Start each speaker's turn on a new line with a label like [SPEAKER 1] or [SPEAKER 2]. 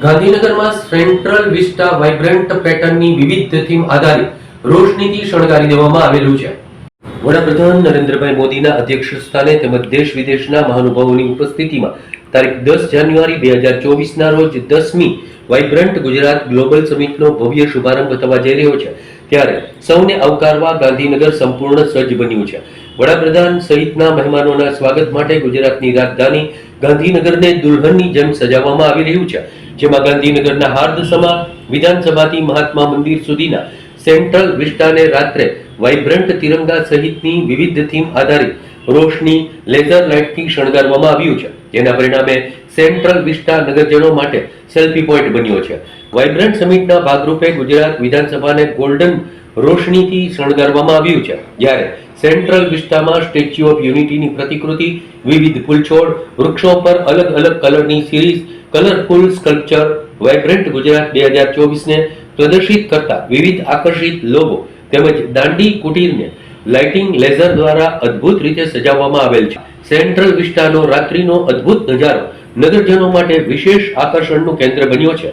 [SPEAKER 1] ગાંધીનગરમાં central vista vibrant પેટર્નની વિવિધ થીમ આધારિત રોશનીથી શણગારી દેવામાં આવેલું છે. વડાપ્રધાન નરેન્દ્રભાઈ મોદીના અધ્યક્ષ તેમજ દેશ વિદેશના મહાનુભાવોની ઉપસ્થિતિમાં તારીખ દસ જાન્યુઆરી બે હજાર ચોવીસના રોજ દસમી વાઇબ્રન્ટ ગુજરાત ગ્લોબલ સમિટનો ભવ્ય શુભારંભ થવા જઈ રહ્યો છે, ત્યારે સૌને આવકારવા ગાંધીનગર સંપૂર્ણ સજ્જ બન્યું છે. વડાપ્રધાન સહિતના મહેમાનોના સ્વાગત માટે ગુજરાતની રાજધાની ગાંધીનગરને દુલ્હનની જેમ સજાવવામાં આવી રહ્યું છે, જેમાં ગાંધીનગરના હાર્દસમા વિધાનસભાથી મહાત્મા મંદિર સુધીના સેન્ટ્રલ વિસ્તારને રાત્રે વાઇબ્રન્ટ તિરંગા સહિતની વિવિધ થીમ આધારિત રોશની લેઝર લાઇટથી શણગારવામાં આવ્યું છે. જેના પરિણામે સેન્ટ્રલ વિસ્ટા નગરજનો માટે સેલ્ફી પોઈન્ટ બન્યો છે. વાઇબ્રન્ટ સમિટના ભાગરૂપે ગુજરાત વિધાનસભાને ગોલ્ડન રોશનીથી શણગારવામાં આવ્યું છે. જ્યારે સેન્ટ્રલ વિસ્ટામાં સ્ટેચ્યુ ઓફ યુનિટીની પ્રતિકૃતિ, વિવિધ ફૂલછોડ, વૃક્ષો પર અલગ અલગ કલરની series, colourful sculpture, vibrant Gujarat બે હજાર ચોવીસને પ્રદર્શિત કરતા વિવિધ આકર્ષિત લોગો તેમજ દાંડી કુટીરને લાઇટિંગ લેઝર દ્વારા અદ્ભુત રીતે સજાવવામાં આવેલ છે. સેન્ટ્રલ વિસ્ટાનો રાત્રિનો અદ્ભુત નજારો નગરજનો માટે વિશેષ આકર્ષણનું કેન્દ્ર બન્યો છે.